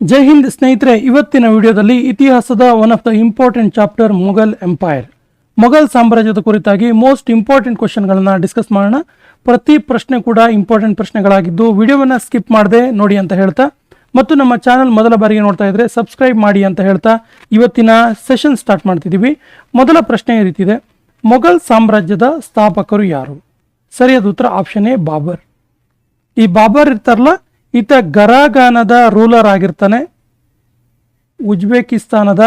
ಜೈ ಹಿಂದ್ ಸ್ನೇಹಿತರೆ, ಇವತ್ತಿನ ವಿಡಿಯೋದಲ್ಲಿ ಇತಿಹಾಸದ one of the important chapter Mughal empire Mughal ಸಾಮ್ರಾಜ್ಯದ ಕುರಿತಾಗಿ ಮೋಸ್ಟ್ ಇಂಪಾರ್ಟೆಂಟ್ ಕ್ವಶನ್ಗಳನ್ನು ಡಿಸ್ಕಸ್ ಮಾಡೋಣ. ಪ್ರತಿ ಪ್ರಶ್ನೆ ಕೂಡ ಇಂಪಾರ್ಟೆಂಟ್ ಪ್ರಶ್ನೆಗಳಾಗಿದ್ದು ವಿಡಿಯೋವನ್ನ ಸ್ಕಿಪ್ ಮಾಡದೆ ನೋಡಿ ಅಂತ ಹೇಳ್ತಾ. ಮತ್ತು ನಮ್ಮ ಚಾನಲ್ ಮೊದಲ ಬಾರಿಗೆ ನೋಡ್ತಾ ಇದ್ರೆ ಸಬ್ಸ್ಕ್ರೈಬ್ ಮಾಡಿ ಅಂತ ಹೇಳ್ತಾ ಇವತ್ತಿನ ಸೆಷನ್ ಸ್ಟಾರ್ಟ್ ಮಾಡ್ತಿದ್ದೀವಿ. ಮೊದಲ ಪ್ರಶ್ನೆ ಈ ರೀತಿ ಇದೆ. ಮೊಘಲ್ ಸಾಮ್ರಾಜ್ಯದ ಸ್ಥಾಪಕರು ಯಾರು? ಸರಿಯಾದ ಉತ್ತರ ಆಪ್ಷನ್ ಎ ಬಾಬರ್. ಈ ಬಾಬರ್ ಇರ್ತಾರಲ್ಲ ಈತ ಗರಾಗಾನದ ರೂಲರ್ ಆಗಿರ್ತಾನೆ. ಉಜ್ಬೇಕಿಸ್ತಾನದ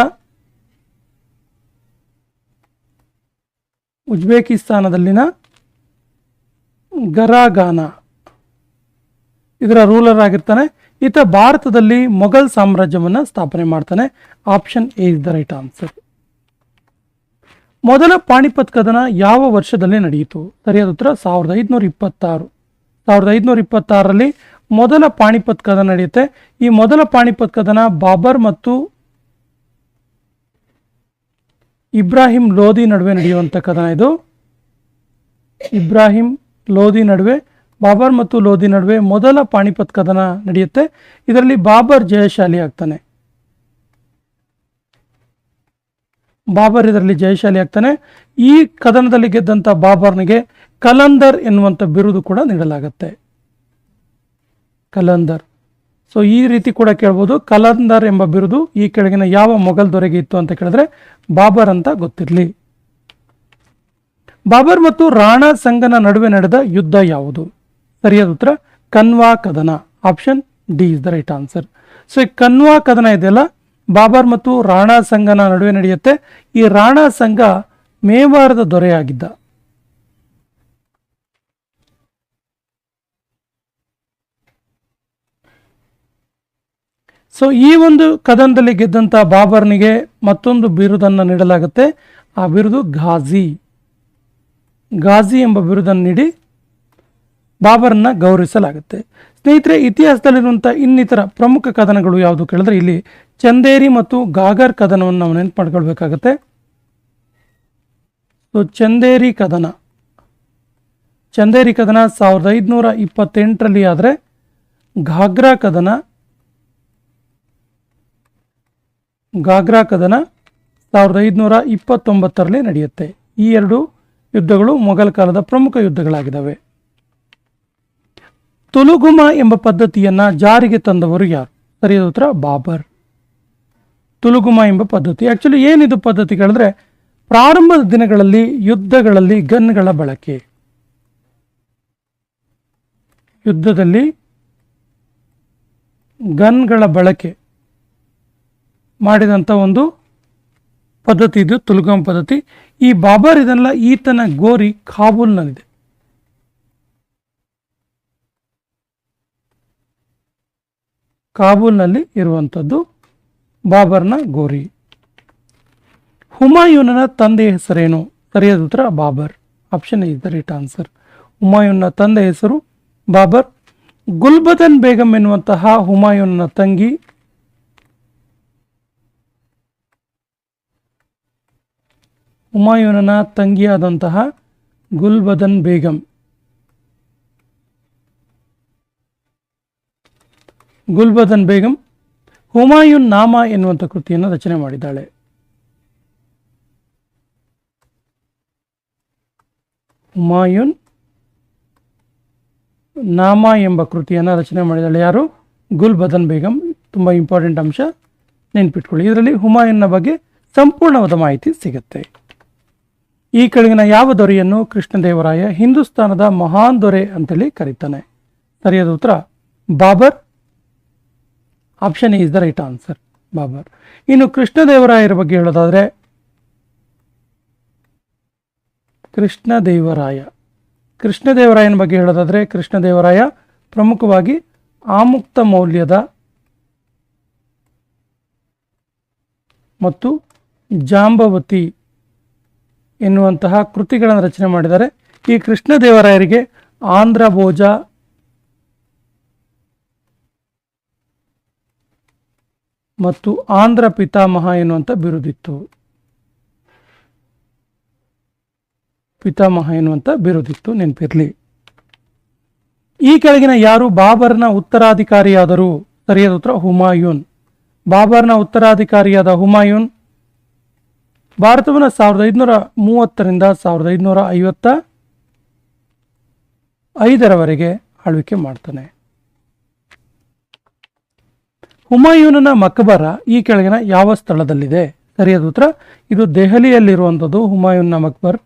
ಉಜ್ಬೇಕಿಸ್ತಾನದಲ್ಲಿನ ಗರಾಗಾನ ಇದರ ರೂಲರ್ ಆಗಿರ್ತಾನೆ. ಈತ ಭಾರತದಲ್ಲಿ ಮೊಘಲ್ ಸಾಮ್ರಾಜ್ಯವನ್ನು ಸ್ಥಾಪನೆ ಮಾಡ್ತಾನೆ. Option A is the right answer. ಮೊದಲ ಪಾಣಿಪತ್ ಕದನ ಯಾವ ವರ್ಷದಲ್ಲಿ ನಡೆಯಿತು? ಸರಿಯಾದ ಉತ್ತರ ಸಾವಿರದ ಐದುನೂರ ಇಪ್ಪತ್ತಾರು. ಸಾವಿರದ ಐದುನೂರ ಇಪ್ಪತ್ತಾರರಲ್ಲಿ ಮೊದಲ ಪಾಣಿಪತ್ ಕದನ ನಡೆಯುತ್ತೆ. ಈ ಮೊದಲ ಪಾಣಿಪತ್ ಕದನ ಬಾಬರ್ ಮತ್ತು ಇಬ್ರಾಹಿಂ ಲೋಧಿ ನಡುವೆ ನಡೆಯುವಂಥ ಕದನ ಇದು. ಇಬ್ರಾಹಿಂ ಲೋಧಿ ನಡುವೆ, ಬಾಬರ್ ಮತ್ತು ಲೋಧಿ ನಡುವೆ ಮೊದಲ ಪಾಣಿಪತ್ ಕದನ ನಡೆಯುತ್ತೆ. ಇದರಲ್ಲಿ ಬಾಬರ್ ಜಯಶಾಲಿ ಆಗ್ತಾನೆ. ಬಾಬರ್ ಇದರಲ್ಲಿ ಜಯಶಾಲಿ ಆಗ್ತಾನೆ. ಈ ಕದನದಲ್ಲಿ ಗೆದ್ದಂಥ ಬಾಬರ್ನಿಗೆ ಕಲಂದರ್ ಎನ್ನುವಂಥ ಬಿರುದು ಕೂಡ ನೀಡಲಾಗುತ್ತೆ. ಕಲಂದರ್. ಸೊ ಈ ರೀತಿ ಕೂಡ ಕೇಳ್ಬೋದು. ಕಲಂದರ್ ಎಂಬ ಬಿರುದು ಈ ಕೆಳಗಿನ ಯಾವ ಮೊಘಲ್ ದೊರೆಗೆ ಇತ್ತು ಅಂತ ಕೇಳಿದ್ರೆ ಬಾಬರ್ ಅಂತ ಗೊತ್ತಿರಲಿ. ಬಾಬರ್ ಮತ್ತು ರಾಣಾ ಸಂಗನ ನಡುವೆ ನಡೆದ ಯುದ್ಧ ಯಾವುದು? ಸರಿಯಾದ ಉತ್ತರ, ಕನ್ವಾ ಕದನ. Option D is the right answer so ಈ ಕನ್ವಾ ಕದನ ಇದೆಯಲ್ಲ, ಬಾಬರ್ ಮತ್ತು ರಾಣಾ ಸಂಗನ ನಡುವೆ ನಡೆಯುತ್ತೆ. ಈ ರಾಣಾ ಸಂಘ ಮೇವಾರದ ದೊರೆಯಾಗಿದ್ದ. ಸೊ ಈ ಒಂದು ಕದನದಲ್ಲಿ ಗೆದ್ದಂಥ ಬಾಬರ್ನಿಗೆ ಮತ್ತೊಂದು ಬಿರುದನ್ನು ನೀಡಲಾಗುತ್ತೆ. ಆ ಬಿರುದು ಘಾಜಿ. ಘಾಜಿ ಎಂಬ ಬಿರುದನ್ನು ನೀಡಿ ಬಾಬರನ್ನ ಗೌರವಿಸಲಾಗುತ್ತೆ. ಸ್ನೇಹಿತರೆ ಇತಿಹಾಸದಲ್ಲಿರುವಂಥ ಇನ್ನಿತರ ಪ್ರಮುಖ ಕದನಗಳು ಯಾವುದು ಕೇಳಿದ್ರೆ ಇಲ್ಲಿ ಚಂದೇರಿ ಮತ್ತು ಗಾಗರ್ ಕದನವನ್ನು ನಾವು ನೆನಪು ಮಾಡ್ಕೊಳ್ಬೇಕಾಗತ್ತೆ. ಸೊ ಚಂದೇರಿ ಕದನ. ಚಂದೇರಿ ಕದನ ಸಾವಿರದ ಐದುನೂರ ಇಪ್ಪತ್ತೆಂಟರಲ್ಲಿ ಆದರೆ ಘಾಗ್ರಾ ಕದನ ಗಾಗ್ರಾ ಕದನ ಸಾವಿರದ ಐದುನೂರ ಇಪ್ಪತ್ತೊಂಬತ್ತರಲ್ಲಿ ನಡೆಯುತ್ತೆ. ಈ ಎರಡು ಯುದ್ಧಗಳು ಮೊಘಲ್ ಕಾಲದ ಪ್ರಮುಖ ಯುದ್ಧಗಳಾಗಿದ್ದಾವೆ. ತುಲುಗುಮ ಎಂಬ ಪದ್ಧತಿಯನ್ನ ಜಾರಿಗೆ ತಂದವರು ಯಾರು? ಸರಿಯಾದ ಉತ್ತರ, ಬಾಬರ್. ತುಲುಗುಮ ಎಂಬ ಪದ್ಧತಿ. ಆ್ಯಕ್ಚುಲಿ ಏನಿದು ಪದ್ಧತಿ ಕೇಳಿದ್ರೆ ಪ್ರಾರಂಭದ ದಿನಗಳಲ್ಲಿ ಯುದ್ಧಗಳಲ್ಲಿ ಗನ್ಗಳ ಬಳಕೆ. ಯುದ್ಧದಲ್ಲಿ ಗನ್ಗಳ ಬಳಕೆ. ಮಾಡಿದಂಥ ಒಂದು ಪದ್ಧತಿ ಇದು ತುಲ್ಗಂ ಪದ್ಧತಿ. ಈ ಬಾಬರ್ ಇದನ್ನೆಲ್ಲ ಈತನ ಗೋರಿ ಕಾಬೂಲ್ನಲ್ಲಿದೆ. ಕಾಬೂಲ್ನಲ್ಲಿ ಇರುವಂಥದ್ದು ಬಾಬರ್ನ ಗೋರಿ. ಹುಮಾಯೂನನ ತಂದೆಯ ಹೆಸರೇನು? ಸರಿಯಾದ ಉತ್ತರ, Babur. Option is the right answer ಹುಮಾಯೂನ ತಂದೆ ಹೆಸರು ಬಾಬರ್. ಗುಲ್ಬದನ್ ಬೇಗಂ ಎನ್ನುವಂತಹ ಹುಮಾಯೂನ ತಂಗಿ ಹುಮಾಯೂನನ ತಂಗಿಯಾದಂತಹ ಗುಲ್ಬದನ್ ಬೇಗಂ. ಗುಲ್ಬದನ್ ಬೇಗಂ ಹುಮಾಯೂನ್ ನಾಮ ಎನ್ನುವಂಥ ಕೃತಿಯನ್ನು ರಚನೆ ಮಾಡಿದ್ದಾಳೆ. ಹುಮಾಯೂನ್ ನಾಮ ಎಂಬ ಕೃತಿಯನ್ನು ರಚನೆ ಮಾಡಿದ್ದಾಳೆ ಯಾರು? ಗುಲ್ಬದನ್ ಬೇಗಂ. ತುಂಬ ಇಂಪಾರ್ಟೆಂಟ್ ಅಂಶ ನೆನ್ಪಿಟ್ಕೊಳ್ಳಿ. ಇದರಲ್ಲಿ ಹುಮಾಯೂನ್ನ ಬಗ್ಗೆ ಸಂಪೂರ್ಣವಾದ ಮಾಹಿತಿ ಸಿಗುತ್ತೆ. ಈ ಕೆಳಗಿನ ಯಾವ ದೊರೆಯನ್ನು ಕೃಷ್ಣದೇವರಾಯ ಹಿಂದೂಸ್ತಾನದ ಮಹಾನ್ ದೊರೆ ಅಂತೇಳಿ ಕರೀತಾನೆ? ಸರಿಯಾದ ಉತ್ತರ, Babur. Option is the right answer Babur. ಇನ್ನು ಕೃಷ್ಣದೇವರಾಯರ ಬಗ್ಗೆ ಹೇಳೋದಾದರೆ, ಕೃಷ್ಣದೇವರಾಯ. ಕೃಷ್ಣದೇವರಾಯನ ಬಗ್ಗೆ ಹೇಳೋದಾದರೆ, ಕೃಷ್ಣದೇವರಾಯ ಪ್ರಮುಖವಾಗಿ ಆಮುಕ್ತ ಮೌಲ್ಯದ ಮತ್ತು ಜಾಂಬವತಿ ಎನ್ನುವಂತಹ ಕೃತಿಗಳನ್ನು ರಚನೆ ಮಾಡಿದ್ದಾರೆ. ಈ ಕೃಷ್ಣದೇವರಾಯರಿಗೆ ಆಂಧ್ರ ಭೋಜ ಮತ್ತು ಆಂಧ್ರ ಪಿತಾಮಹ ಎನ್ನುವಂಥ ಬಿರುದಿತ್ತು. ಪಿತಾಮಹ ಎನ್ನುವಂಥ ಬಿರುದಿತ್ತು, ನೆನಪಿರಲಿ. ಈ ಕೆಳಗಿನ ಯಾರು? ಬಾಬರ್ನ ಉತ್ತರಾಧಿಕಾರಿಯಾದರೂ, ಸರಿಯಾದ ಉತ್ತರ ಹುಮಾಯೂನ್. ಬಾಬರ್ನ ಉತ್ತರಾಧಿಕಾರಿಯಾದ ಹುಮಾಯೂನ್ ಭಾರತವನ್ನು ಸಾವಿರದ ಐದುನೂರ ಮೂವತ್ತರಿಂದ ಸಾವಿರದ ಐದುನೂರ ಐವತ್ತ ಐದರವರೆಗೆ ಆಳ್ವಿಕೆ ಮಾಡ್ತಾನೆ. ಹುಮಾಯೂನನ ಮಕ್ಬರ ಈ ಕೆಳಗಿನ ಯಾವ ಸ್ಥಳದಲ್ಲಿದೆ? ಸರಿಯಾದ ಉತ್ತರ, ಇದು ದೆಹಲಿಯಲ್ಲಿರುವಂಥದ್ದು ಹುಮಾಯೂನ್ನ ಮಕ್ಬರ್,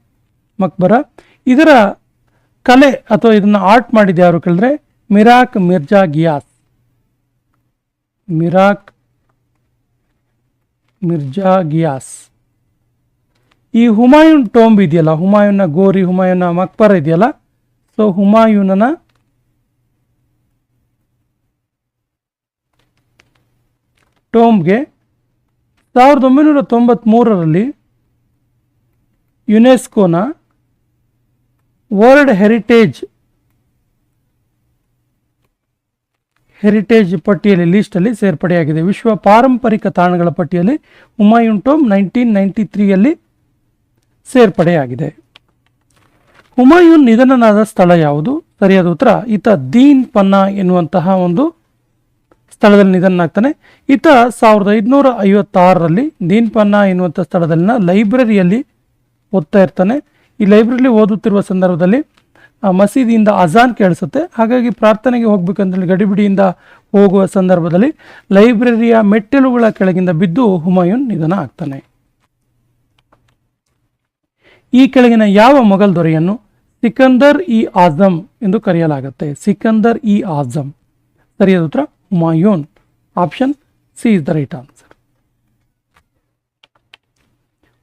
ಮಕ್ಬರ. ಇದರ ಕಲೆ ಅಥವಾ ಇದನ್ನು ಆರ್ಟ್ ಮಾಡಿದ ಯಾರು ಕೇಳಿದ್ರೆ? ಮಿರಾಕ್ ಮಿರ್ಜಾ ಗಿಯಾಸ್. ಮಿರಾಕ್ ಮಿರ್ಜಾ ಗಿಯಾಸ್. ಈ ಹುಮಾಯೂನ್ ಟೋಂಬ್ ಇದೆಯಲ್ಲ, ಹುಮಾಯೂನ್ನ ಗೋರಿ, ಹುಮಾಯೂನ್ನ ಮಕ್ಬರ ಇದೆಯಲ್ಲ ಸೊ ಹುಮಾಯೂನನ ಟೋಂಬ್ಗೆ ಸಾವಿರದ ಒಂಬೈನೂರ ತೊಂಬತ್ತ್ಮೂರರಲ್ಲಿ ಯುನೆಸ್ಕೋನ ವರ್ಲ್ಡ್ ಹೆರಿಟೇಜ್ ಹೆರಿಟೇಜ್ ಪಟ್ಟಿಯಲ್ಲಿ ಲೀಸ್ಟಲ್ಲಿ ಸೇರ್ಪಡೆಯಾಗಿದೆ. ವಿಶ್ವ ಪಾರಂಪರಿಕ ತಾಣಗಳ ಪಟ್ಟಿಯಲ್ಲಿ ಹುಮಾಯೂನ್ ಟೋಮ್ ನೈನ್ಟೀನ್ ನೈಂಟಿ ತ್ರೀಯಲ್ಲಿ ಸೇರ್ಪಡೆಯಾಗಿದೆ. ಹುಮಾಯೂನ್ ನಿಧನನಾದ ಸ್ಥಳ ಯಾವುದು? ಸರಿಯಾದ ಉತ್ತರ, ಈತ ದೀನ್ ಪನ್ನಾ ಎನ್ನುವಂತಹ ಒಂದು ಸ್ಥಳದಲ್ಲಿ ನಿಧನನಾಗ್ತಾನೆ. ಈತ ಸಾವಿರದ ಐದುನೂರ ಐವತ್ತಾರರಲ್ಲಿ ದೀನ್ ಪನ್ನಾ ಎನ್ನುವಂಥ ಸ್ಥಳದಲ್ಲಿನ ಲೈಬ್ರರಿಯಲ್ಲಿ ಓದ್ತಾ ಇರ್ತಾನೆ. ಈ ಲೈಬ್ರರಿಲಿ ಓದುತ್ತಿರುವ ಸಂದರ್ಭದಲ್ಲಿ ಮಸೀದಿಯಿಂದ ಅಜಾನ್ ಕೇಳಿಸುತ್ತೆ. ಹಾಗಾಗಿ ಪ್ರಾರ್ಥನೆಗೆ ಹೋಗ್ಬೇಕಂತೇಳಿ ಗಡಿಬಿಡಿಯಿಂದ ಹೋಗುವ ಸಂದರ್ಭದಲ್ಲಿ ಲೈಬ್ರರಿಯ ಮೆಟ್ಟಿಲುಗಳ ಕೆಳಗಿಂದ ಬಿದ್ದು ಹುಮಾಯೂನ್ ನಿಧನ ಆಗ್ತಾನೆ. ಈ ಕೆಳಗಿನ ಯಾವ ಮೊಘಲ್ ದೊರೆಯನ್ನು ಸಿಕಂದರ್ ಇ ಆಜಮ್ ಎಂದು ಕರೆಯಲಾಗುತ್ತೆ. ಸಿಕಂದರ್ ಇ ಆಜಮ್ ಸರಿಯಾದ ಉತ್ತರ Humayun option C is the right answer.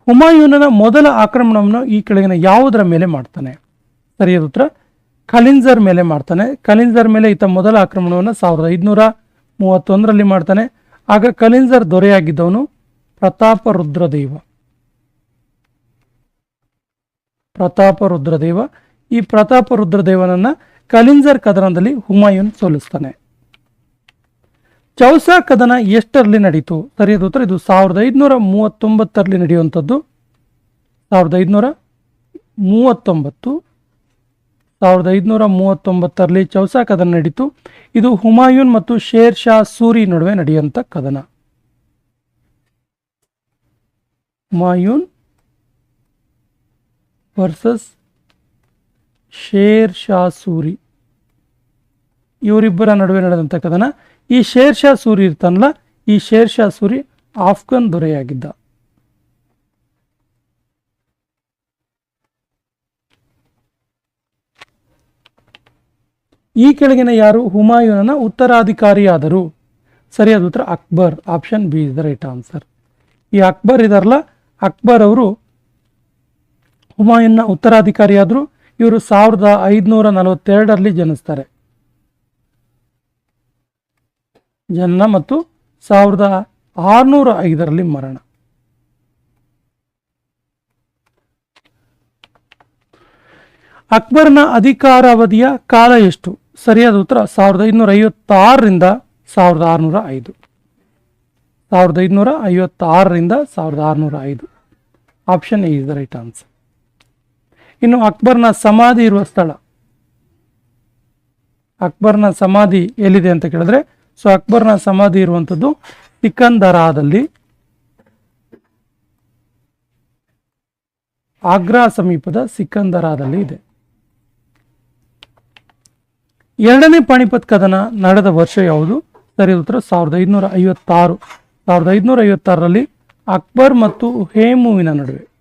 ಹುಮಾಯೂನನ ಮೊದಲ ಆಕ್ರಮಣವನ್ನು ಈ ಕೆಳಗಿನ ಯಾವುದರ ಮೇಲೆ ಮಾಡ್ತಾನೆ? ಸರಿಯಾದ ಉತ್ತರ ಖಲಿಂಜರ್ ಮೇಲೆ ಮಾಡ್ತಾನೆ. ಖಲಿಂಜರ್ ಮೇಲೆ ಈತ ಮೊದಲ ಆಕ್ರಮಣವನ್ನು ಸಾವಿರದ ಐದುನೂರ ಮೂವತ್ತೊಂದರಲ್ಲಿ ಮಾಡ್ತಾನೆ. ಆಗ ಖಲಿಂಜರ್ ದೊರೆಯಾಗಿದ್ದವನು ಪ್ರತಾಪ ರುದ್ರದೇವ ಪ್ರತಾಪ ರುದ್ರದೇವ. ಈ ಪ್ರತಾಪ ರುದ್ರದೇವನನ್ನ ಕಲಿಂಜರ್ ಕದನದಲ್ಲಿ ಹುಮಾಯೂನ್ ಸೋಲಿಸ್ತಾನೆ. ಚೌಸಾ ಕದನ ಎಷ್ಟರಲ್ಲಿ ನಡೀತು? ಸರಿಯಾದ ಉತ್ತರ ಇದು ಸಾವಿರದ ಐದುನೂರ ಮೂವತ್ತೊಂಬತ್ತರಲ್ಲಿ ನಡೆಯುವಂಥದ್ದು. ಸಾವಿರದ ಐದುನೂರ ಮೂವತ್ತೊಂಬತ್ತು. ಸಾವಿರದ ಐದುನೂರ ಮೂವತ್ತೊಂಬತ್ತರಲ್ಲಿ ಚೌಸಾ ಕದನ ನಡೀತು. ಇದು ಹುಮಾಯೂನ್ ಮತ್ತು ಶೇರ್ ಶಾ ಸೂರಿ ನಡುವೆ ನಡೆಯುವಂಥ ಕದನ. ಹುಮಾಯೂನ್ ವರ್ಸಸ್ ಶೇರ್ ಶಾ ಸೂರಿ ಇವರಿಬ್ಬರ ನಡುವೆ ನಡೆದಂಥ ಕದನ ಈ ಶೇರ್ ಶಾ ಸೂರಿ ಇರ್ತಾನಲ್ಲ, ಈ ಶೇರ್ ಶಾ ಸೂರಿ ಆಫ್ಘನ್ ದೊರೆಯಾಗಿದ್ದ. ಈ ಕೆಳಗಿನ ಯಾರು? ಹುಮಾಯೂನನ ಉತ್ತರಾಧಿಕಾರಿಯಾದರು. ಸರಿಯಾದ ಉತ್ತರ Akbar. Option B is the right answer ಈ ಅಕ್ಬರ್ ಇದಾರಲ್ಲ, ಅಕ್ಬರ್ ಅವರು ಹುಮಾಯೂನ್ನ ಉತ್ತರಾಧಿಕಾರಿಯಾದರು ಇವರು ಸಾವಿರದ ಐದುನೂರ ನಲವತ್ತೆರಡರಲ್ಲಿ ಜನಿಸ್ತಾರೆ. ಜನನ ಮತ್ತು ಸಾವಿರದ ಆರುನೂರ ಐದರಲ್ಲಿ ಮರಣ. ಅಕ್ಬರ್ನ ಅಧಿಕಾರಾವಧಿಯ ಕಾಲ ಎಷ್ಟು? ಸರಿಯಾದ ಉತ್ತರ ಸಾವಿರದ ಐದುನೂರ ಐವತ್ತಾರರಿಂದ ಸಾವಿರದ ಆರುನೂರ ಐದು. ಸಾವಿರದ ಐದುನೂರ ಐವತ್ತಾರರಿಂದ ಸಾವಿರದ ಆರುನೂರ ಐದು. Option A is the right answer ಇನ್ನು ಅಕ್ಬರ್ನ ಸಮಾಧಿ ಇರುವ ಸ್ಥಳ. ಅಕ್ಬರ್ನ ಸಮಾಧಿ ಎಲ್ಲಿದೆ ಅಂತ ಕೇಳಿದ್ರೆ, ಸೊ ಅಕ್ಬರ್ನ ಸಮಾಧಿ ಇರುವಂಥದ್ದು ಸಿಕಂದರಾದಲ್ಲಿ ಆಗ್ರಾ ಸಮೀಪದ ಸಿಕಂದರಾದಲ್ಲಿ ಇದೆ. ಎರಡನೇ ಪಾಣಿಪತ್ ಕದನ ನಡೆದ ವರ್ಷ ಯಾವುದು? ಸರಿ, ಉತ್ತರ ಸಾವಿರದ ಐದುನೂರ ಐವತ್ತಾರು. ಸಾವಿರದ ಐದುನೂರ ಐವತ್ತಾರರಲ್ಲಿ ಅಕ್ಬರ್ ಮತ್ತು ಹೇಮುವಿನ ನಡುವೆ.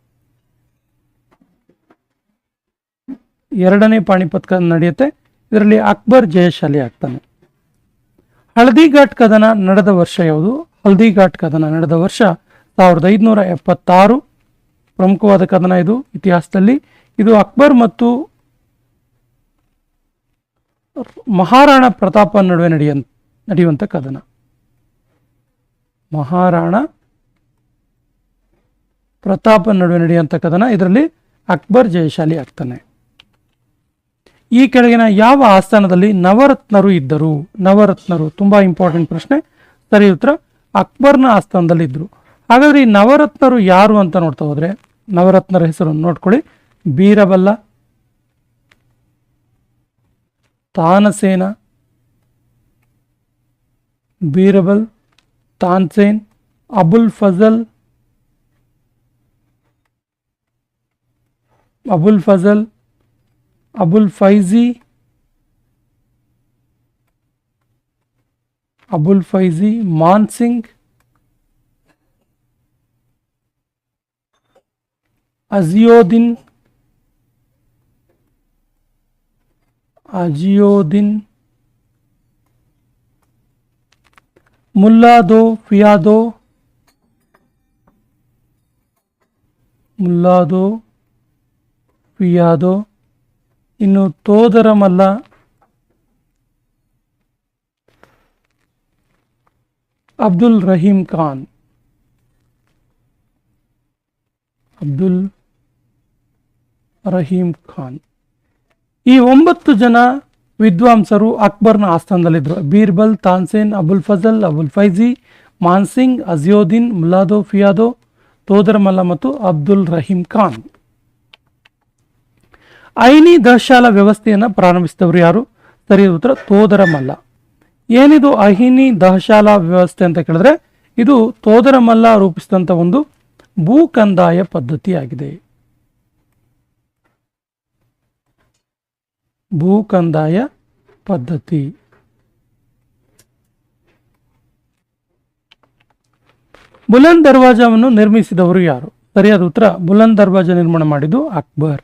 ಎರಡನೇ ಪಾಣಿಪತ್ ಕದನ ನಡೆಯುತ್ತೆ. ಇದರಲ್ಲಿ ಅಕ್ಬರ್ ಜಯಶಾಲಿ ಆಗ್ತಾನೆ. ಹಳದಿಘಾಟ್ ಕದನ ನಡೆದ ವರ್ಷ ಯಾವುದು? ಹಲ್ದಿಘಾಟ್ ಕದನ ನಡೆದ ವರ್ಷ ಸಾವಿರದ ಐದುನೂರ ಎಪ್ಪತ್ತಾರು. ಪ್ರಮುಖವಾದ ಕದನ ಇದು ಇತಿಹಾಸದಲ್ಲಿ. ಇದು ಅಕ್ಬರ್ ಮತ್ತು ಮಹಾರಾಣಾ ಪ್ರತಾಪ ನಡುವೆ ನಡೆಯ ನಡೆಯುವಂಥ ಕದನ. ಮಹಾರಾಣ ಪ್ರತಾಪ ನಡುವೆ ನಡೆಯುವಂಥ ಕದನ. ಇದರಲ್ಲಿ ಅಕ್ಬರ್ ಜಯಶಾಲಿ ಆಗ್ತಾನೆ. ಈ ಕೆಳಗಿನ ಯಾವ ಆಸ್ಥಾನದಲ್ಲಿ ನವರತ್ನರು ಇದ್ದರು? ನವರತ್ನರು ತುಂಬಾ ಇಂಪಾರ್ಟೆಂಟ್ ಪ್ರಶ್ನೆ. ಸರಿ, ಉತ್ತರ. ಅಕ್ಬರ್ನ ಆಸ್ಥಾನದಲ್ಲಿ ಇದ್ರು. ಹಾಗಾದ್ರೆ ಈ ನವರತ್ನರು ಯಾರು ಅಂತ ನೋಡ್ತಾ ಹೋದ್ರೆ, ನವರತ್ನರ ಹೆಸರು ನೋಡ್ಕೊಳ್ಳಿ. ಬೀರಬಲ್ಲ, ತಾನಸೇನ, ಬೀರಬಲ್, ತಾನ್ಸೇನ್, ಅಬುಲ್ ಫಜಲ್ ಅಬುಲ್ ಫಜಲ್ ಅಬುಲ್ ಫೈಜಿ ಅಬುಲ್ ಫೈಜಿ ಮಾನ್ ಸಿಂಗ್ ಅಜಿಯೋದಿನ್ ಅಜಿಯೋದಿನ್ ಮುಲ್ಲಾದೋ ಫಿಯಾದೋ ಮುಲ್ಲಾದೋ ಫಿಯಾದೋ ಇನ್ನು ತೋದರಮಲ್ಲ. ಅಬ್ದುಲ್ ರಹೀಂ ಖಾನ್. ಅಬ್ದುಲ್ ರಹೀಂ ಖಾನ್. ಈ ಒಂಬತ್ತು ಜನ ವಿದ್ವಾಂಸರು ಅಕ್ಬರ್ನ ಆಸ್ಥಾನದಲ್ಲಿದ್ದರು ಬೀರ್ಬಲ್, ತಾನ್ಸೇನ್, ಅಬುಲ್ ಫಜಲ್, ಅಬುಲ್ ಫೈಜಿ, ಮಾನ್ಸಿಂಗ್ ಅಜಿಯೋದ್ದೀನ್ ಮುಲಾದೋ, ಫಿಯಾದೋ, ತೋದರ್ಮಲ್ಲ ಮತ್ತು ಅಬ್ದುಲ್ ರಹೀಂ ಖಾನ್. ಐನಿ ದಶಾಲ ವ್ಯವಸ್ಥೆಯನ್ನು ಪ್ರಾರಂಭಿಸಿದವರು ಯಾರು? ಸರಿಯಾದ ಉತ್ತರ, ತೋದರಮಲ್ಲ. ಏನಿದು ಅಹಿನಿ ದಹಶಾಲ ವ್ಯವಸ್ಥೆ ಅಂತ ಕೇಳಿದ್ರೆ, ಇದು ತೋದರಮಲ್ಲ ರೂಪಿಸಿದಂಥ ಒಂದು ಭೂ ಕಂದಾಯ ಪದ್ಧತಿಯಾಗಿದೆ. ಭೂ ಕಂದಾಯ ಪದ್ಧತಿ. ಬುಲಂದ್ ದರ್ವಾಜವನ್ನು ನಿರ್ಮಿಸಿದವರು ಯಾರು? ಸರಿಯಾದ ಉತ್ತರ, ಬುಲಂದ್ ದರ್ವಾಜ ನಿರ್ಮಾಣ ಮಾಡಿದ್ದು ಅಕ್ಬರ್.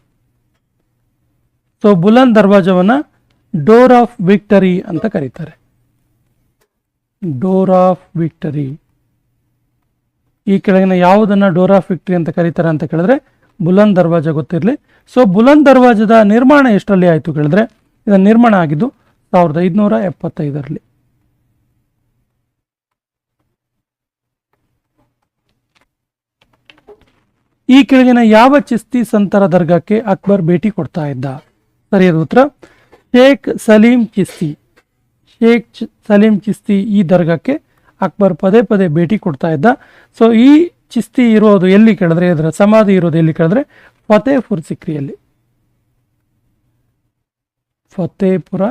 ಸೊ ಬುಲಂದ್ ದರ್ವಾಜವನ್ನ ಡೋರ್ ಆಫ್ ವಿಕ್ಟರಿ ಅಂತ ಕರೀತಾರೆ. ಡೋರ್ ಆಫ್ ವಿಕ್ಟರಿ ಈ ಕೆಳಗಿನ ಯಾವುದನ್ನ ಡೋರ್ ಆಫ್ ವಿಕ್ಟರಿ ಅಂತ ಕರೀತಾರೆ ಅಂತ ಕೇಳಿದ್ರೆ ಬುಲಂದ್ ದರ್ವಾಜ ಗೊತ್ತಿರಲಿ. ಸೊ ಬುಲಂದ್ ದರ್ವಾಜದ ನಿರ್ಮಾಣ ಎಷ್ಟರಲ್ಲಿ ಆಯಿತು ಕೇಳಿದ್ರೆ, ಇದರ ನಿರ್ಮಾಣ ಆಗಿದ್ದು ಸಾವಿರದ ಐದುನೂರ ಎಪ್ಪತ್ತೈದರಲ್ಲಿ. ಈ ಕೆಳಗಿನ ಯಾವ ಚಿಸ್ತಿ ಸಂತರ ದರ್ಗಾಕ್ಕೆ ಅಕ್ಬರ್ ಭೇಟಿ ಕೊಡ್ತಾ ಇದ್ದ? ಸರಿಯಾದ ಉತ್ತರ? ಶೇಖ್ ಸಲೀಂ ಚಿಸ್ತಿ. ಶೇಖ್ ಸಲೀಂ ಚಿಸ್ತಿ ಈ ದರ್ಗಾಕ್ಕೆ ಅಕ್ಬರ್ ಪದೇ ಪದೇ ಭೇಟಿ ಕೊಡ್ತಾ ಇದ್ದ. ಸೊ, ಈ ಚಿಸ್ತಿ ಇರೋದು ಎಲ್ಲಿ ಕೇಳಿದ್ರೆ, ಇದರ ಸಮಾಧಿ ಇರೋದು ಎಲ್ಲಿ ಕೇಳಿದ್ರೆ, ಫತೇಪುರ್ ಸಿಕ್ರಿಯಲ್ಲಿ. ಫತೇಪುರ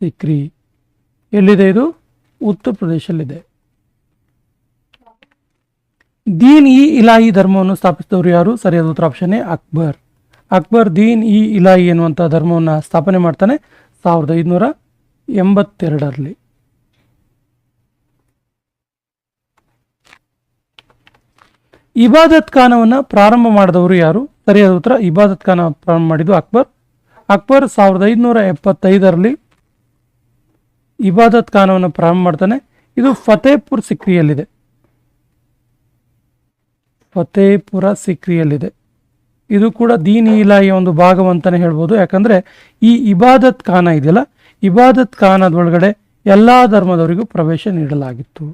ಸಿಕ್ರಿ. ಎಲ್ಲಿದೆ ಇದು? ಉತ್ತರ ಪ್ರದೇಶದಲ್ಲಿದೆ ದೀನ್ ಈ ಇಲಾಹಿ ಧರ್ಮವನ್ನು ಸ್ಥಾಪಿಸಿದವರು ಯಾರು? ಸರಿಯಾದ ಉತ್ತರ ಆಪ್ಷನ್ ಎ, ಅಕ್ಬರ್. ಅಕ್ಬರ್ ದೀನ್ ಇ ಇಲಾಹಿ ಎನ್ನುವಂಥ ಧರ್ಮವನ್ನು ಸ್ಥಾಪನೆ ಮಾಡ್ತಾನೆ ಸಾವಿರದ ಐದುನೂರ ಎಂಬತ್ತೆರಡರಲ್ಲಿ. ಇಬಾದತ್ ಖಾನವನ್ನು ಪ್ರಾರಂಭ ಮಾಡಿದವರು ಯಾರು? ಸರಿಯಾದ ಉತ್ತರ, ಇಬಾದತ್ ಖಾನ ಪ್ರಾರಂಭ ಮಾಡಿದ್ದು ಅಕ್ಬರ್. ಅಕ್ಬರ್ ಸಾವಿರದ ಐದುನೂರ ಎಪ್ಪತ್ತೈದರಲ್ಲಿ ಇಬಾದತ್ ಖಾನವನ್ನು ಪ್ರಾರಂಭ ಮಾಡ್ತಾನೆ. ಇದು ಫತೇಪುರ್ ಸಿಕ್ರಿಯಲ್ಲಿದೆ. ಫತೇಪುರ ಸಿಕ್ರಿಯಲ್ಲಿದೆ. ಇದು ಕೂಡ ದೀನಿ ಇಲಾಹಿಯ ಒಂದು ಭಾಗವಂತನೇ ಹೇಳ್ಬೋದು. ಯಾಕಂದ್ರೆ ಈ ಇಬಾದತ್ ಖಾನ ಇದೆಯಲ್ಲ, ಇಬಾದತ್ ಖಾನದ ಒಳಗಡೆ ಎಲ್ಲ ಧರ್ಮದವರಿಗೂ ಪ್ರವೇಶ ನೀಡಲಾಗಿತ್ತು.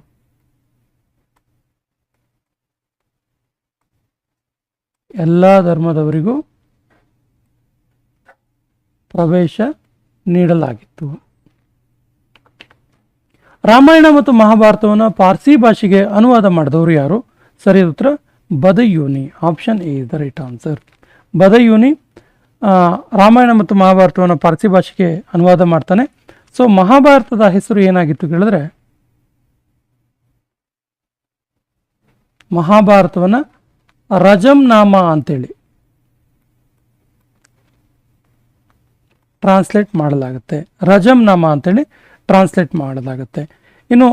ಎಲ್ಲ ಧರ್ಮದವರಿಗೂ ಪ್ರವೇಶ ನೀಡಲಾಗಿತ್ತು. ರಾಮಾಯಣ ಮತ್ತು ಮಹಾಭಾರತವನ್ನು ಪಾರ್ಸಿ ಭಾಷೆಗೆ ಅನುವಾದ ಮಾಡಿದವರು ಯಾರು? ಸರಿಯಾದ ಉತ್ತರ Badayuni option A is the right answer Badayuni Ramayana ಮತ್ತು ಮಹಾಭಾರತವನ್ನು ಪಾರ್ಸಿ ಭಾಷೆಗೆ ಅನುವಾದ ಮಾಡ್ತಾನೆ. ಸೊ ಮಹಾಭಾರತದ ಹೆಸರು ಏನಾಗಿತ್ತು ಕೇಳಿದ್ರೆ, ಮಹಾಭಾರತವನ್ನ ರಜಂನಾಮ ಅಂತೇಳಿ ಟ್ರಾನ್ಸ್ಲೇಟ್ ಮಾಡಲಾಗುತ್ತೆ. ರಜಂನಾಮ ಅಂತೇಳಿ ಟ್ರಾನ್ಸ್ಲೇಟ್ ಮಾಡಲಾಗುತ್ತೆ. ಇನ್ನು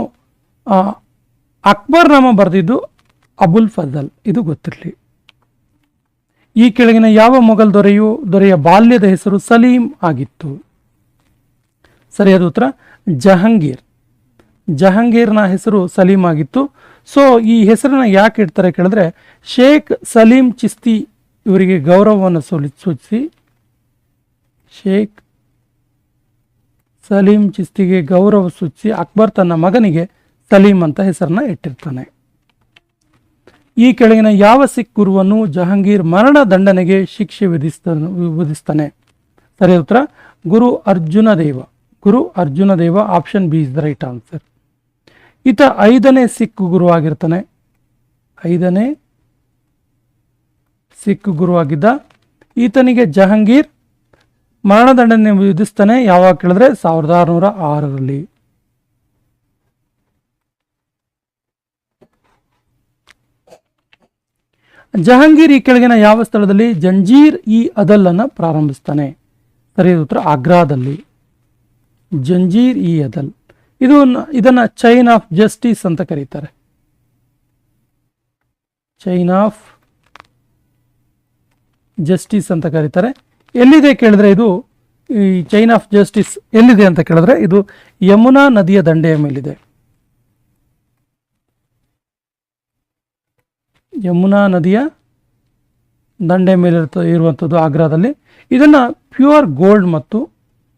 ಅಕ್ಬರ್ ನಾಮ ಬರೆದಿದ್ದು ಅಬುಲ್ ಫಜಲ್, ಇದು ಗೊತ್ತಿರಲಿ. ಈ ಕೆಳಗಿನ ಯಾವ ಮೊಘಲ್ ದೊರೆಯು, ದೊರೆಯ ಬಾಲ್ಯದ ಹೆಸರು ಸಲೀಂ ಆಗಿತ್ತು. ಸರಿಯಾದ ಉತ್ತರ, ಜಹಂಗೀರ್. ಜಹಂಗೀರ್ನ ಹೆಸರು ಸಲೀಂ ಆಗಿತ್ತು. ಸೊ ಈ ಹೆಸರನ್ನ ಯಾಕೆ ಇಡ್ತಾರೆ ಕೇಳಿದ್ರೆ, ಶೇಖ್ ಸಲೀಂ ಚಿಸ್ತಿ ಇವರಿಗೆ ಗೌರವವನ್ನು ಸೋಲಿ, ಸೂಚಿಸಿ. ಶೇಖ್ ಸಲೀಂ ಚಿಸ್ತಿಗೆ ಗೌರವ ಸೂಚಿಸಿ, ಅಕ್ಬರ್ ತನ್ನ ಮಗನಿಗೆ ಸಲೀಂ ಅಂತ ಹೆಸರನ್ನ ಇಟ್ಟಿರ್ತಾನೆ. ಈ ಕೆಳಗಿನ ಯಾವ ಸಿಖ್ ಗುರುವನ್ನು ಜಹಾಂಗೀರ್ ಮರಣ ದಂಡನೆಗೆ ಶಿಕ್ಷೆ ವಿಧಿಸ್ತ ವಿಧಿಸ್ತಾನೆ? ಸರಿ, ಉತ್ತರ. ಗುರು Arjuna Dev. Guru Arjan Dev option B is the right answer ಈತ ಐದನೇ ಸಿಖ್ ಗುರು ಆಗಿರ್ತಾನೆ. ಐದನೇ ಸಿಖ್ ಗುರು ಆಗಿದ್ದ. ಈತನಿಗೆ ಜಹಾಂಗೀರ್ ಮರಣದಂಡನೆ ವಿಧಿಸ್ತಾನೆ, ಯಾವಾಗ ಕೇಳಿದ್ರೆ ಸಾವಿರದ ಆರುನೂರ ಆರರಲ್ಲಿ. ಜಹಾಂಗೀರ್ ಈ ಕೆಳಗಿನ ಯಾವ ಸ್ಥಳದಲ್ಲಿ ಜಂಜೀರ್ ಇ ಅದಲ್ ಅನ್ನು ಪ್ರಾರಂಭಿಸ್ತಾನೆ? ಸರಿಯಾದ ಉತ್ತರ ಆಗ್ರಾದಲ್ಲಿ. ಜಂಜೀರ್ ಇ ಅದಲ್. ಇದು ಇದನ್ನ ಚೈನ್ ಆಫ್ ಜಸ್ಟಿಸ್ ಅಂತ ಕರೀತಾರೆ. ಚೈನ್ ಆಫ್ ಜಸ್ಟಿಸ್ ಅಂತ ಕರೀತಾರೆ. ಎಲ್ಲಿದೆ ಕೇಳಿದ್ರೆ ಇದು, ಈ ಚೈನ್ ಆಫ್ ಜಸ್ಟಿಸ್ ಎಲ್ಲಿದೆ ಅಂತ ಕೇಳಿದ್ರೆ ಇದು ಯಮುನಾ ನದಿಯ ದಂಡೆಯ ಮೇಲಿದೆ. ಯಮುನಾ ನದಿಯ ದಂಡೆ ಮೇಲೆ ಇರುವಂಥದ್ದು ಆಗ್ರಾದಲ್ಲಿ. ಇದನ್ನು ಪ್ಯೂರ್ ಗೋಲ್ಡ್ ಮತ್ತು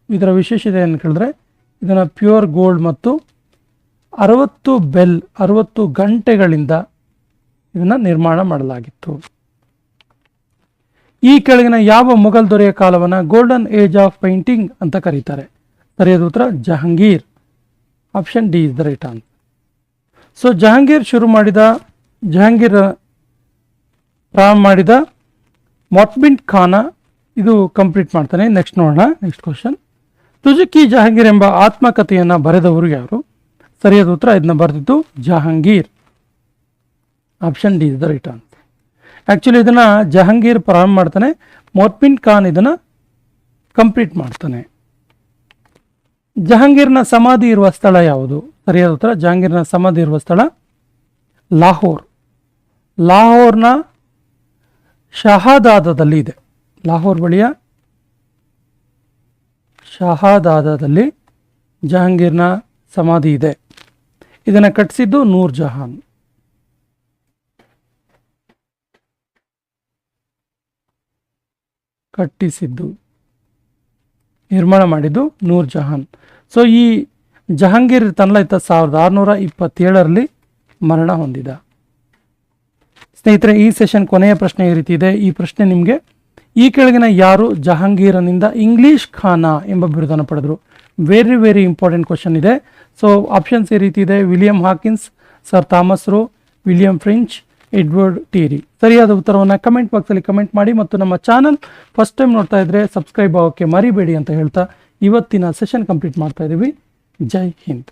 ಇದರ ವಿಶೇಷತೆ ಏನು ಕೇಳಿದ್ರೆ ಇದನ್ನು ಪ್ಯೂರ್ ಗೋಲ್ಡ್ ಮತ್ತು ಅರವತ್ತು ಬೆಲ್, ಅರವತ್ತು ಗಂಟೆಗಳಿಂದ ಇದನ್ನು ನಿರ್ಮಾಣ ಮಾಡಲಾಗಿತ್ತು. ಈ ಕೆಳಗಿನ ಯಾವ ಮೊಘಲ್ ದೊರೆಯ ಕಾಲವನ್ನು ಗೋಲ್ಡನ್ ಏಜ್ ಆಫ್ ಪೇಂಟಿಂಗ್ ಅಂತ ಕರೀತಾರೆ. ಸರಿಯಾದ ಉತ್ತರ, Jahangir. Option D is the right on so Jahangir ಶುರು ಮಾಡಿದ ಜಹಾಂಗೀರ್ ಪ್ರಾರಂಭ ಮಾಡಿದ ಮೊಟ್ಬಿನ್ ಖಾನ ಇದು ಕಂಪ್ಲೀಟ್ ಮಾಡ್ತಾನೆ. ನೆಕ್ಸ್ಟ್ ನೋಡೋಣ. ನೆಕ್ಸ್ಟ್ ಕ್ವಶನ್ ತುಜುಕಿ ಜಹಾಂಗೀರ್ ಎಂಬ ಆತ್ಮಕಥೆಯನ್ನು ಬರೆದವರು ಯಾರು? ಸರಿಯಾದ ಉತ್ತರ ಇದನ್ನ ಬರೆದಿದ್ದು Jahangir. Option D is the right ಅಂತ ಆ್ಯಕ್ಚುಲಿ ಇದನ್ನು ಜಹಾಂಗೀರ್ ಪ್ರಾರಂಭ ಮಾಡ್ತಾನೆ. ಮೊಟ್ಬಿನ್ ಖಾನ್ ಇದನ್ನು ಕಂಪ್ಲೀಟ್ ಮಾಡ್ತಾನೆ. ಜಹಾಂಗೀರ್ನ ಸಮಾಧಿ ಇರುವ ಸ್ಥಳ ಯಾವುದು? ಸರಿಯಾದ ಉತ್ತರ, ಜಹಾಂಗೀರ್ನ ಸಮಾಧಿ ಇರುವ ಸ್ಥಳ ಲಾಹೋರ್. ಲಾಹೋರ್ನ ಶಹಾದಾದದಲ್ಲಿ ಇದೆ ಲಾಹೋರ್ ಬಳಿಯ ಶಹಾದಾದದಲ್ಲಿ ಜಹಾಂಗೀರ್ನ ಸಮಾಧಿ ಇದೆ. ಇದನ್ನು ಕಟ್ಟಿಸಿದ್ದು ನೂರ್ ಜಹಾನ್. ಕಟ್ಟಿಸಿದ್ದು, ನಿರ್ಮಾಣ ಮಾಡಿದ್ದು ನೂರ್ ಜಹಾನ್. ಸೊ ಈ ಜಹಾಂಗೀರ್ ತನ್ನ ಇತ್ತ ಸಾವಿರದ ಆರುನೂರ ಇಪ್ಪತ್ತೇಳರಲ್ಲಿ ಮರಣ ಹೊಂದಿದ. ಸ್ನೇಹಿತರೆ, ಈ ಸೆಷನ್ ಕೊನೆಯ ಪ್ರಶ್ನೆ ಈ ರೀತಿ ಇದೆ. ಈ ಪ್ರಶ್ನೆ ನಿಮಗೆ, ಈ ಕೆಳಗಿನ ಯಾರು ಜಹಾಂಗೀರನಿಂದ ಇಂಗ್ಲೀಷ್ ಖಾನಾ ಎಂಬ ಬಿರುದನ್ನು ಪಡೆದರು? ವೆರಿ ವೆರಿ ಇಂಪಾರ್ಟೆಂಟ್ ಕ್ವಶನ್ ಇದೆ. ಸೊ ಆಪ್ಷನ್ಸ್ ಈ ರೀತಿ ಇದೆ. William Hawkins sir Thomas Roe William French Edward Terry ಸರಿಯಾದ ಉತ್ತರವನ್ನು ಕಮೆಂಟ್ ಬಾಕ್ಸಲ್ಲಿ ಕಮೆಂಟ್ ಮಾಡಿ ಮತ್ತು ನಮ್ಮ ಚಾನಲ್ ಫಸ್ಟ್ ಟೈಮ್ ನೋಡ್ತಾ ಇದ್ರೆ ಸಬ್ಸ್ಕ್ರೈಬ್ ಆಗೋಕ್ಕೆ ಮರಿಬೇಡಿ ಅಂತ ಹೇಳ್ತಾ ಇವತ್ತಿನ ಸೆಷನ್ ಕಂಪ್ಲೀಟ್ ಮಾಡ್ತಾ ಇದ್ದೀವಿ ಜೈ ಹಿಂದ್.